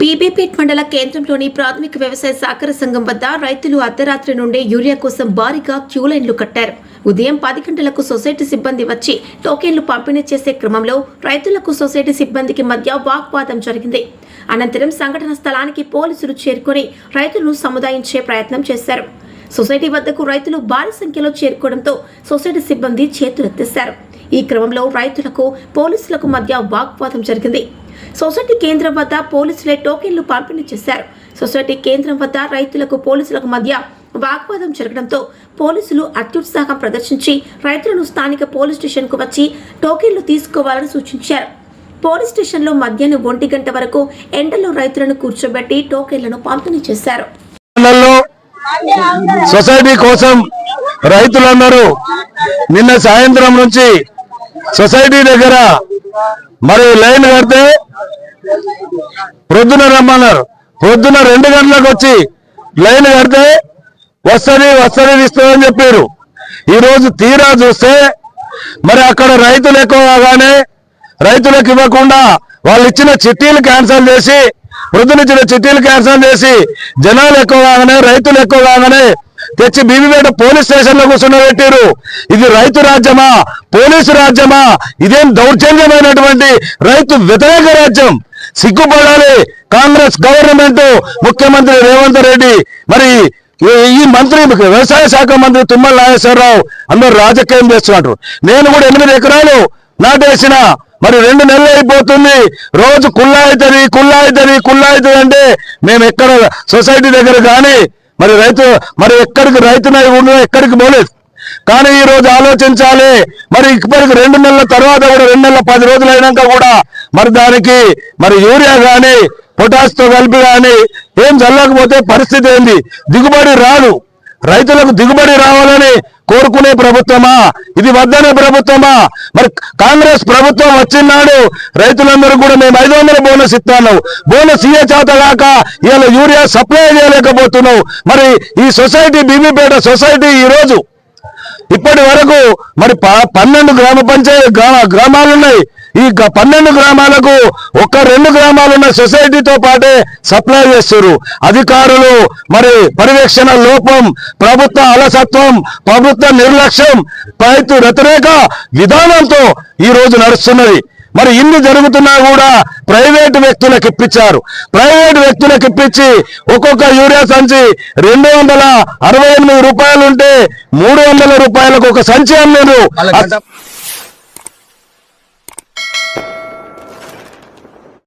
బీబీపేట్ మండల కేంద్రంలోని ప్రాథమిక వ్యవసాయ సహకార సంఘం వద్ద రైతులు అర్ధరాత్రి నుండే యూరియా కోసం భారీగా క్యూ లైన్లు కట్టారు. ఉదయం పది గంటలకు సొసైటీ సిబ్బంది వచ్చి టోకెన్లు పంపిణీ చేసే క్రమంలో రైతులకు సొసైటీ సిబ్బందికి మధ్య వాగ్వాదం జరిగింది. అనంతరం సంఘటన స్థలానికి పోలీసులు చేరుకొని రైతులను సముదాయించే ప్రయత్నం చేశారు. సొసైటీ వద్దకు రైతులు భారీ సంఖ్యలో చేరుకోవడంతో సొసైటీ సిబ్బంది చేతులెత్తేశారు. ఈ క్రమంలో రైతులకు పోలీసులకు మధ్య వాగ్వాదం జరిగింది. సొసైటీ కేంద్రం వద్ద పోలీసులే టోకెన్లు పంపిణీ చేశారు. సొసైటీ కేంద్రం వద్ద రైతులకు పోలీసులకు మధ్య వాగ్వాదం జరగడంతో పోలీసులు అత్యుత్సాహం ప్రదర్శించి రైతులను స్థానిక పోలీస్ స్టేషన్కు వచ్చి టోకెన్లు తీసుకోవాలని సూచించారు. పోలీస్ స్టేషన్లో మధ్యాహ్నం ఒంటి గంట వరకు ఎండలో రైతులను కూర్చోబెట్టి టోకెన్లను పంపిణీ చేశారు. సొసైటీ కోసం రైతులందరూ నిన్న సాయంత్రం నుంచి సొసైటీ దగ్గర మరి లైన్ కడితే ప్రొద్దున రమ్మన్నారు. ప్రొద్దున రెండు గంటలకు వచ్చి లైన్ కడితే వస్తుంది వస్తుంది ఇస్తుందని చెప్పారు. ఈరోజు తీరా చూస్తే మరి అక్కడ రైతులు ఎక్కువ కాగానే రైతులకు ఇవ్వకుండా వాళ్ళు ఇచ్చిన చిట్టీలు క్యాన్సిల్ చేసి వృద్ధులిచ్చిన చిట్టీలు క్యాన్సల్ చేసి జనాలు ఎక్కువ కాగానే రైతులు ఎక్కువ కాగానే తెచ్చి బీబీపేట పోలీస్ స్టేషన్లో కూర్చుండబెట్టారు ఇది రైతు రాజ్యమా? పోలీసు రాజ్యమా? ఇదేం దౌర్జన్యమైనటువంటి రైతు వ్యతిరేక రాజ్యం? సిగ్గుపడాలి కాంగ్రెస్ గవర్నమెంట్ ముఖ్యమంత్రి రేవంత్ రెడ్డి. మరి ఈ- ఈ మంత్రి వ్యవసాయ శాఖ మంత్రి తుమ్మల నాగేశ్వరరావు అందరూ రాజకీయం చేస్తున్నారు నేను కూడా ఎనిమిది ఎకరాలు నాటేసిన మరి రెండు నెలలు అయిపోతుంది. రోజు కుల్లా అవుతుంది కుల్లా అవుతుంది కుల్లా అవుతుంది అంటే మేము ఎక్కడ సొసైటీ దగ్గర కానీ మరి రైతు మరి ఎక్కడికి రైతునై ఉండదు ఎక్కడికి పోలేదు. కానీ ఈ రోజు ఆలోచించాలి. మరి ఇప్పటికి రెండు నెలల తర్వాత కూడా రెండు నెలల పది రోజులు అయినాక కూడా మరి దానికి మరి యూరియా కానీ పొటాష్తో కలిపి కానీ ఏం చల్లకపోతే పరిస్థితి ఏంది? దిగుబడి రాదు. రైతులకు దిగుబడి రావాలని కోరుకునే ప్రభుత్వమా? ఇది వద్దనే ప్రభుత్వమా? మరి కాంగ్రెస్ ప్రభుత్వం వచ్చినాడు రైతులందరూ కూడా మేము ఐదు వందల బోనస్ ఇస్తాను. బోనస్ ఇయ్య చేత కాక ఇవాళ యూరియా సప్లై చేయలేకపోతున్నావు మరి ఈ సొసైటీ బీబీపేట సొసైటీ ఈరోజు ఇప్పటి వరకు మరి ప- పన్నెండు గ్రామ పంచాయతీ గ్రామ గ్రామాలు ఉన్నాయి ఈ గ- పన్నెండు గ్రామాలకు ఒక్క రెండు గ్రామాలున్న సొసైటీతో పాటే సప్లై చేస్తారు అధికారులు మరి పర్యవేక్షణ లోపం ప్రభుత్వ అలసత్వం ప్రభుత్వ నిర్లక్ష్యం రైతు వ్యతిరేక విధానంతో ఈ రోజు నడుస్తున్నది. మరి ఇన్ని జరుగుతున్నా కూడా ప్రైవేట్ వ్యక్తులకు ఇప్పించారు. ప్రైవేట్ వ్యక్తులకు ఇప్పించి ఒక్కొక్క యూరియా సంచి రెండు వందల అరవై ఎనిమిది రూపాయలు ఉంటే మూడు వందల రూపాయలకు ఒక సంచి అమ్మారు